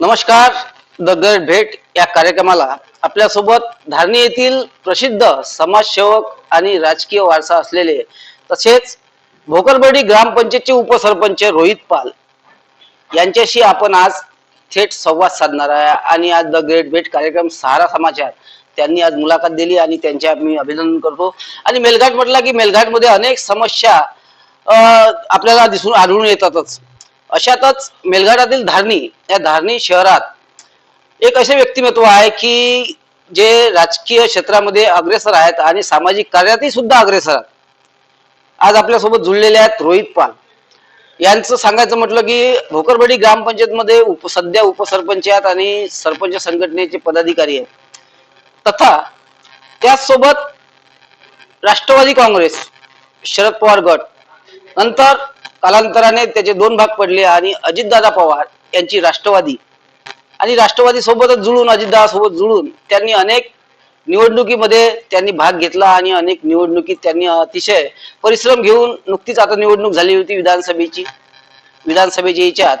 नमस्कार the great भेट या कार्यक्रमाला आपल्यासोबत धारणी येथील प्रसिद्ध समाजसेवक आणि राजकीय वारसा असलेले तसेच भोकरबडी ग्रामपंचायतचे उपसरपंच रोहित पाल. यांच्याशी आपण आज थेट संवाद साधणार आहे आणि आज द ग्रेट भेट कार्यक्रम सहारा समाचार त्यांनी आज मुलाखत दिली आणि त्यांच्या मी अभिनंदन करतो. आणि मेलघाट म्हटला की मेलघाटमध्ये अनेक समस्या आपल्याला दिसून आढळून येतातच. अशातच मेलघाटातील धारणी या धारणी शहरात एक असे व्यक्तिमत्व आहे की जे राजकीय क्षेत्रामध्ये अग्रेसर आहेत आणि सामाजिक कार्यातही सुद्धा अग्रेसर आहेत. आज आपल्यासोबत जुळलेले आहेत रोहित पाल. यांचं सांगायचं म्हटलं की भोकरबडी ग्रामपंचायतमध्ये उप सध्या उपसरपंच आहेत आणि सरपंच संघटनेचे पदाधिकारी आहेत. तथा त्याचसोबत राष्ट्रवादी काँग्रेस शरद पवार गट नंतर कालांतराने त्याचे दोन भाग पडले आणि अजितदादा पवार यांची राष्ट्रवादी. आणि राष्ट्रवादी सोबतच जुळून अजितदादा सोबत जुळून त्यांनी अनेक निवडणुकीमध्ये त्यांनी भाग घेतला आणि अनेक निवडणुकीत त्यांनी अतिशय परिश्रम घेऊन नुकतीच आता निवडणूक झाली होती विधानसभेची. विधानसभेच्या याच्यात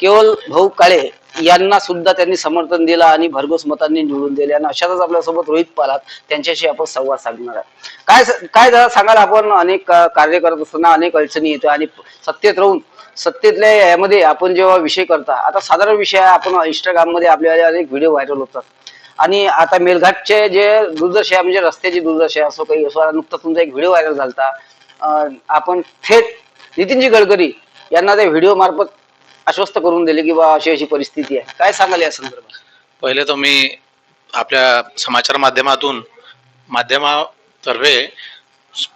केवळ भाऊ काळे यांना सुद्धा त्यांनी समर्थन दिलं आणि भरघोस मतांनी निवडून दिले. आणि अशातच आपल्यासोबत रोहित पालात त्यांच्याशी आपण संवाद साधणार आहे काय काय जरा सांगाल आपण? अनेक कार्य करत असताना अनेक अडचणी येतो आणि सत्तेत राहून सत्तेतल्या यामध्ये आपण जेव्हा विषय करता आता साधारण विषय आपण इंस्टाग्राममध्ये आपल्याला अनेक व्हिडिओ व्हायरल होतात. आणि आता मेलघाटचे जे दुर्दशा म्हणजे रस्त्याची दुर्दशा असो काही असो नुकता नुकताच तुमचा एक व्हिडिओ व्हायरल झाला आपण थेट नितीनजी गडकरी यांना त्या व्हिडिओ मार्फत आश्वस्त करून दिले की बा अशी अशी परिस्थिती आहे. काय सांगाल या संदर्भात? पहिले तर मी आपल्या समाचार माध्यमातून माध्यमातर्फे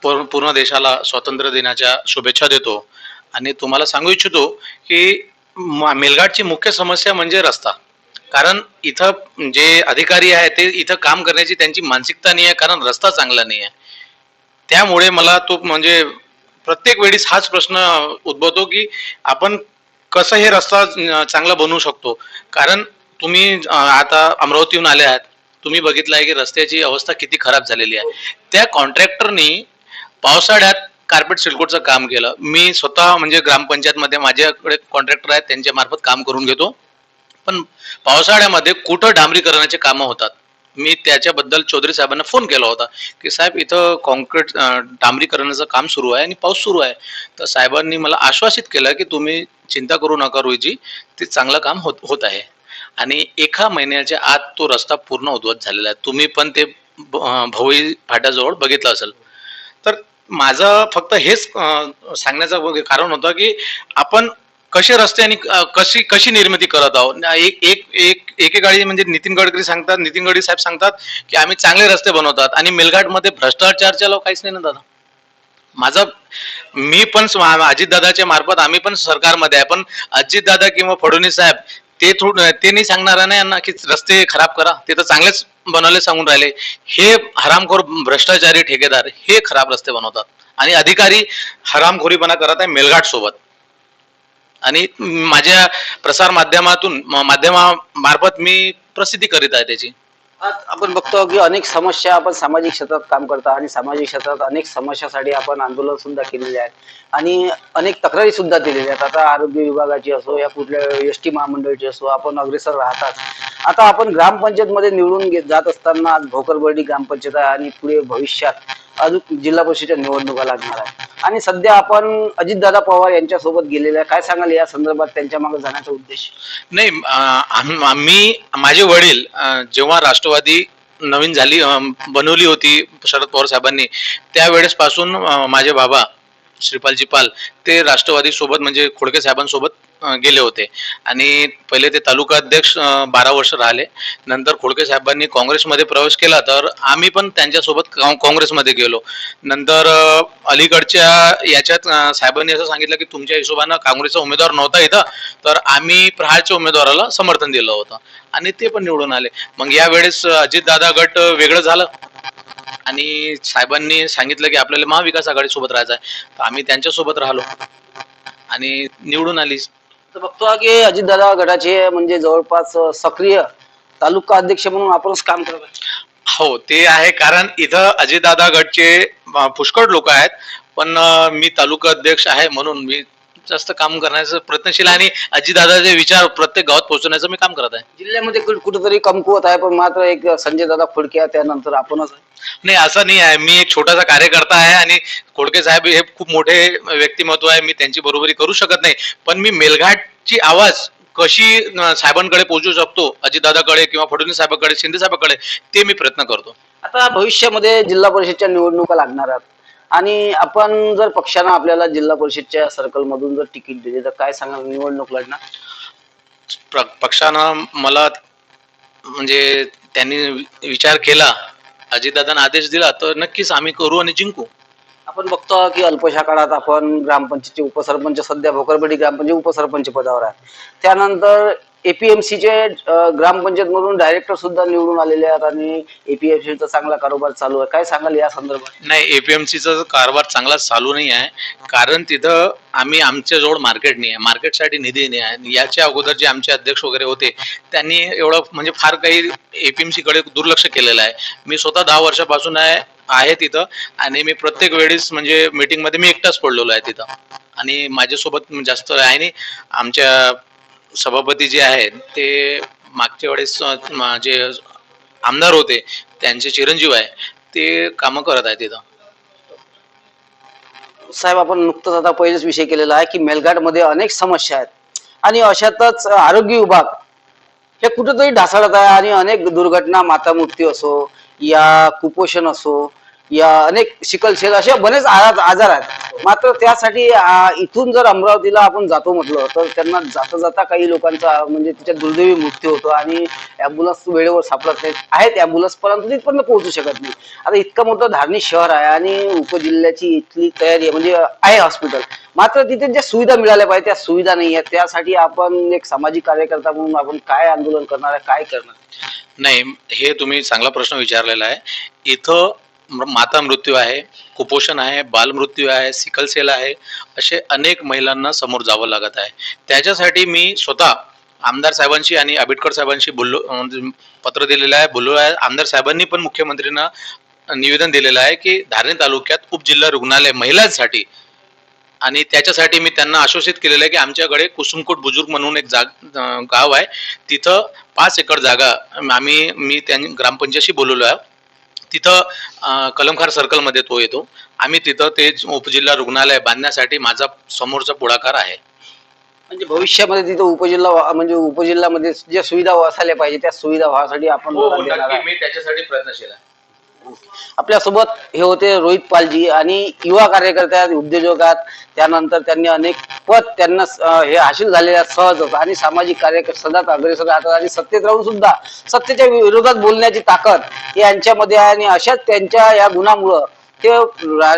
पूर्ण पूर्ण देशाला स्वातंत्र्य दिनाच्या शुभेच्छा देतो. आणि तुम्हाला सांगू इच्छितो की मेलघाटची मुख्य समस्या म्हणजे रस्ता. कारण इथं जे अधिकारी आहे ते इथं काम करण्याची त्यांची मानसिकता नाही आहे कारण रस्ता चांगला नाही आहे. त्यामुळे मला तो म्हणजे प्रत्येक वेळीस हाच प्रश्न उद्भवतो की आपण कसं हे रस्ता चांगला बनवू शकतो? कारण तुम्ही आता अमरावतीहून आले आहात. तुम्ही बघितलं आहे की रस्त्याची अवस्था किती खराब झालेली आहे. त्या कॉन्ट्रॅक्टरनी पावसाळ्यात कार्पेट सिल्कोटचं काम केलं. मी स्वतः म्हणजे ग्रामपंचायतमध्ये माझ्याकडे कॉन्ट्रॅक्टर आहेत त्यांच्या मार्फत काम करून घेतो. पण पावसाळ्यामध्ये कुठं डांबरीकरणाचे कामं होतात? मी त्याच्याबद्दल चौधरी साहेबांना फोन केला होता की साहेब इथं कॉन्क्रीट डांबरीकरणाचं काम सुरू आहे आणि पाऊस सुरू आहे. तर साहेबांनी मला आश्वासित केलं की तुम्ही चिंता करू नका रोहितजी ते चांगलं काम होत होत आहे. आणि एका महिन्याच्या आत तो रस्ता पूर्ण उद्ध्वस्त झालेला आहे. तुम्ही पण ते भवई फाट्याजवळ बघितलं असेल. तर माझं फक्त हेच सांगण्याचं कारण होतं की आपण कसे रस्ते आणि कशी कशी निर्मिती करत आहोत? एक एक एक एकेकाळी म्हणजे नितीन गडकरी सांगतात नितीन गडकरी साहेब सांगतात की आम्ही चांगले रस्ते बनवतात आणि मेलघाटमध्ये भ्रष्टाचारच्या लोक काहीच नाही ना दादा. माझं मी पण अजितदादाच्या मार्फत आम्ही पण सरकारमध्ये आहे पण अजितदादा किंवा फडणवीस साहेब ते थोडं ते नाही सांगणार नाही यांना की रस्ते खराब करा ते तर चांगलेच बनवले सांगून राहिले. हे हरामखोर भ्रष्टाचारी ठेकेदार हे खराब रस्ते बनवतात. आणि अधिकारी हरामखोरीपणा करत आहे मेलघाट सोबत आणि माझ्या प्रसार माध्यमातून माध्यमामार्फत मी प्रसिद्धी करीत आहे त्याची. आज आपण बघतो की अनेक समस्या आपण सामाजिक क्षेत्रात काम करता आणि सामाजिक क्षेत्रात अनेक समस्यासाठी आपण आंदोलन सुद्धा केलेले आहेत. आणि अनेक तक्रारी सुद्धा दिलेल्या आहेत. आता आरोग्य विभागाची असो या कुठल्या एस टी महामंडळाची असो आपण अग्रेसर राहतात. आता आपण ग्रामपंचायत मध्ये निवडून घेत जात असताना आज भोकरबर्डी ग्रामपंचायत आहे आणि पुढे भविष्यात अजून जिल्हा परिषदेच्या निवडणुका लागणार आहे आणि सध्या आपण अजितदादा पवार यांच्यासोबत गेलेल्या गेलेले काय सांगाल या संदर्भात त्यांच्या मागे जाण्याचा उद्देश? नाही मी आम्ही माझे वडील जेव्हा राष्ट्रवादी नवीन झाली बनवली होती शरद पवार साहेबांनी त्यावेळेस पासून माझे बाबा श्रीपालजी पाल ते राष्ट्रवादी सोबत म्हणजे खोडके साहेबांसोबत गेले होते. आणि पहिले ते तालुका अध्यक्ष बारा वर्ष राहिले. नंतर खोडके साहेबांनी काँग्रेसमध्ये प्रवेश केला तर आम्ही पण त्यांच्यासोबत काँग्रेसमध्ये गेलो. नंतर अलीकडच्या याच्यात साहेबांनी असं सांगितलं की तुमच्या हिशोबानं काँग्रेसचा उमेदवार नव्हता इथं तर आम्ही प्रहारच्या उमेदवाराला समर्थन दिलं होतं. आणि ते पण निवडून आले. मग यावेळेस अजितदादा गट वेगळं झालं. आणि साहेबांनी सांगितलं की आपल्याला महाविकास आघाडी सोबत राहायचं आहे तर आम्ही त्यांच्यासोबत राहिलो. आणि निवडून आली. तर बघतो की अजितदादा गटाचे म्हणजे जवळपास सक्रिय तालुका अध्यक्ष म्हणून आपणच काम करत आहे. हो ते आहे कारण इथं अजितदादा गटचे अं, पुष्कळ लोक आहेत पण अं, मी तालुका अध्यक्ष आहे म्हणून मी जास्त काम करण्याचं प्रयत्नशील आणि अजितदादाचे विचार प्रत्येक गावात पोहोचवण्याचं मी काम करत आहे. जिल्ह्यामध्ये कुठ- कुठेतरी कमकुवत आहे पण मात्र एक संजय दादा खोडके आहे, त्यानंतर आपणच आहे. नाही असं नाही आहे. मी एक छोटासा कार्यकर्ता आहे आणि खोडके साहेब हे खूप मोठे व्यक्तिमत्व आहे. मी त्यांची बरोबरी करू शकत नाही. पण मी मेलघाटची आवाज कशी अं, साहेबांकडे पोहोचू शकतो अजितदादाकडे किंवा फडणवीस साहेबांकडे शिंदे साहेबांकडे ते मी प्रयत्न करतो. आता भविष्यामध्ये जिल्हा परिषदच्या निवडणुका लागणार आहेत. आणि आपण जर पक्षानं आपल्याला जिल्हा परिषदच्या सर्कल मधून जर तिकीट दिले तर काय सांगाल? निवडणूक लढणार? पक्षानं मला म्हणजे त्यांनी विचार केला अजितदादांना आदेश दिला तर नक्कीच आम्ही करू आणि जिंकू. आपण बघतो की अल्पशा काळात आपण ग्रामपंचायतचे उपसरपंच सध्या भोकरबडी ग्रामपंचायत उपसरपंच पदावर आहे. त्यानंतर एपीएमसीचे ग्रामपंचायत मधून डायरेक्टर सुद्धा निवडून आलेले आहेत आणि एपीएमसीचा चांगला कारोबार चालू आहे. काय सांगाल या संदर्भात? नाही एपीएमसीचा कारभार चांगला चालू नाही आहे. कारण तिथं आम्ही आमच्या जवळ मार्केट नाही आहे. मार्केटसाठी निधी नाही आहे. आणि याच्या अगोदर जे आमचे अध्यक्ष वगैरे होते त्यांनी एवढं म्हणजे फार काही एपीएमसी कडे दुर्लक्ष केलेलं आहे. मी स्वतः दहा वर्षापासून आहे. आहे तिथं. आणि मी प्रत्येक वेळेस म्हणजे मीटिंगमध्ये मी एकटाच पडलेलो आहे तिथं. आणि माझ्यासोबत जास्त आहे आणि आमच्या सभापती जे आहेत ते मागच्या वेळेस जे आमदार होते त्यांचे चिरंजीव आहे ते कामं करत आहे तिथं. साहेब आपण नुकतंच आता पहिलेच विषय केलेला आहे की मेलघाटमध्ये अनेक समस्या आहेत. आणि अशातच आरोग्य विभाग हे कुठेतरी ढासळत आहे आणि अनेक दुर्घटना माता मृत्यू असो या कुपोषण असो या अनेक शिकलशेल असे बरेच आजार आहेत. मात्र त्यासाठी इथून जर अमरावतीला आपण जातो म्हटलं तर त्यांना जाता जाता काही लोकांचा म्हणजे तिच्या दुर्दैवी मृत्यू होतो आणि अँब्युलन्स वेळेवर सापडत नाहीत. आहेत अँब्युलन्स परंतु तिथपर्यंत पोहोचू शकत नाही. आता इतकं मोठं धार्मिक शहर आहे आणि उपजिल्ह्याची इथली तयारी आहे म्हणजे आहे हॉस्पिटल. मात्र तिथे ज्या सुविधा मिळाल्या पाहिजे त्या सुविधा नाही आहेत. त्यासाठी आपण एक सामाजिक कार्यकर्ता म्हणून आपण काय आंदोलन करणार आहे काय करणार नाही हे तुम्ही चांगला प्रश्न विचारलेला आहे. इथं माता मृत्यू आहे कुपोषण आहे बालमृत्यू आहे सिकलसेल आहे असे अनेक महिलांना समोर जावं लागत आहे. त्याच्यासाठी मी स्वतः आमदार साहेबांशी आणि आंबेडकर साहेबांशी बोललो पत्र दिलेलं आहे बोललो आहे. आमदार साहेबांनी पण मुख्यमंत्र्यांना निवेदन दिलेलं आहे की धारणी तालुक्यात उपजिल्हा रुग्णालय महिलांसाठी आणि त्याच्यासाठी मी त्यांना आश्वासित केलेलं आहे की आमच्याकडे कुसुमकोट बुजुर्ग म्हणून एक जाग गाव आहे. तिथं पाच एकर जागा आम्ही मी त्यांनी ग्रामपंचायतशी बोलवलो आहे. तिथं कलमखार सर्कलमध्ये तो येतो. आम्ही तिथं ते उपजिल्हा रुग्णालय बांधण्यासाठी माझा समोरचा पुढाकार आहे. म्हणजे भविष्यामध्ये तिथे उपजिल्हा म्हणजे उपजिल्ह्यामध्ये ज्या सुविधा असायला पाहिजे त्या सुविधा व्हासाठी आपण हो, आहे. मी त्याच्यासाठी प्रयत्नशील आहे. आपल्यासोबत हे होते रोहित पालजी आणि युवा कार्यकर्त्या उद्योजकात. त्यानंतर त्यांनी अनेक पद त्यांना हे हासिल झालेले सहज सहजच आणि सामाजिक कार्य सदात अग्रेसर राहतात. आणि सत्तेत राहून सुद्धा सत्तेच्या विरोधात बोलण्याची ताकद यांच्यामध्ये आहे. आणि अशाच त्यांच्या या गुणामुळं ते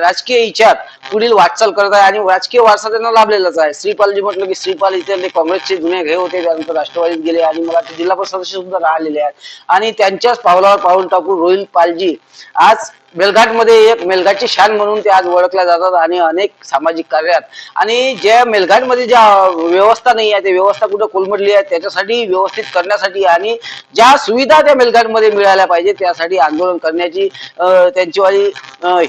राजकीय इच्छात पुढील वाटचाल करत आहे आणि राजकीय वारसा त्यांना लाभलेलाच आहे. श्रीपालजी म्हटलं की श्रीपाल इथे म्हणजे काँग्रेसचे जुने घे होते त्यानंतर राष्ट्रवादीत गेले आणि मला ते जिल्हा परिषद सुद्धा राहिलेले आहेत. आणि त्यांच्याच पावलावर पाऊल टाकून रोहिल पालजी आज मेलघाटमध्ये एक मेलघाटची शान म्हणून ते आज ओळखल्या जातात आणि अनेक सामाजिक कार्यात. आणि ज्या मेलघाटमध्ये ज्या व्यवस्था नाही आहे ते व्यवस्था कुठं कोलमडली आहे त्याच्यासाठी व्यवस्थित करण्यासाठी आणि ज्या सुविधा त्या मेलघाटमध्ये मिळाल्या पाहिजे त्यासाठी आंदोलन करण्याची अं, त्यांची वाली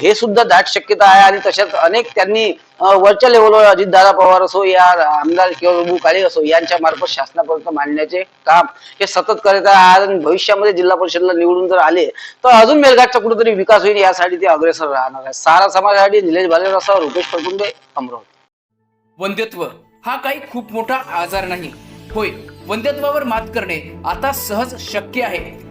हे सुद्धा दाट शक्यता आहे आणि तशाच अनेक त्यांनी वरच्या लेवलवर अजितदादा पवार असो या आमदार किंवा प्रभू काळे असो यांच्या मार्फत शासनापर्यंत मांडण्याचे काम हे सतत करत आहे. आणि भविष्यामध्ये जिल्हा परिषदला निवडून जर आले तर अजून मेलघाटचा कुठेतरी विकास होईल यासाठी ते अग्रेसर राहणार आहे सारा समाजासाठी निलेश भालेराव रुपेश फडकुंडे अमरावती. वंध्यत्व हा काही खूप मोठा आजार नाही. होय वंध्यत्वावर मात करणे आता सहज शक्य आहे.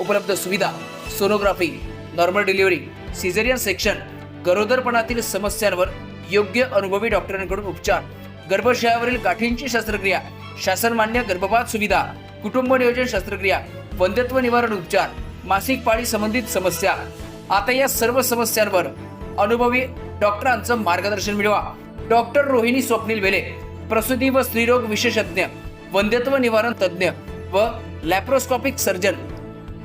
उपलब्ध सुविधा sonography normal delivery caesarean section गरोदरपणातील समस्यांवर योग्य अनुभवी डॉक्टरांकडून उपचार गर्भाशयावरील गाठींची शस्त्रक्रिया शासनमान्य गर्भपात सुविधा कुटुंब नियोजन शस्त्रक्रिया वंध्यत्व निवारण उपचार मासिक पाळी संबंधित समस्या. आता या सर्व समस्यांवर अनुभवी डॉक्टरांचं मार्गदर्शन मिळवा. डॉक्टर रोहिणी स्वप्नील वेले प्रसूती व स्त्रीरोग विशेषज्ञ वंध्यत्व निवारण तज्ज्ञ व लॅप्रोस्कॉपिक सर्जन